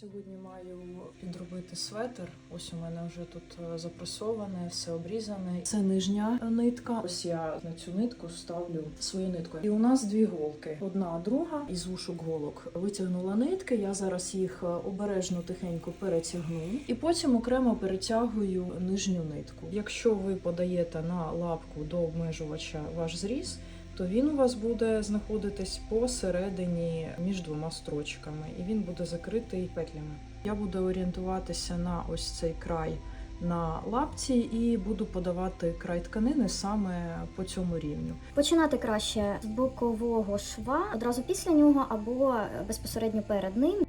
Сьогодні маю підробити светр. Ось у мене вже тут е, запресоване, все обрізане. Це нижня нитка. Ось я на цю нитку ставлю свою нитку. І у нас дві голки: одна, друга із вушок голок. Витягнула нитки. Я зараз їх е, обережно тихенько перетягну, і потім окремо перетягую нижню нитку. Якщо ви подаєте на лапку до обмежувача ваш зріз то він у вас буде знаходитись посередині між двома строчками, і він буде закритий петлями. Я буду орієнтуватися на ось цей край на лапці і буду подавати край тканини саме по цьому рівню. Починати краще з бокового шва одразу після нього або безпосередньо перед ним.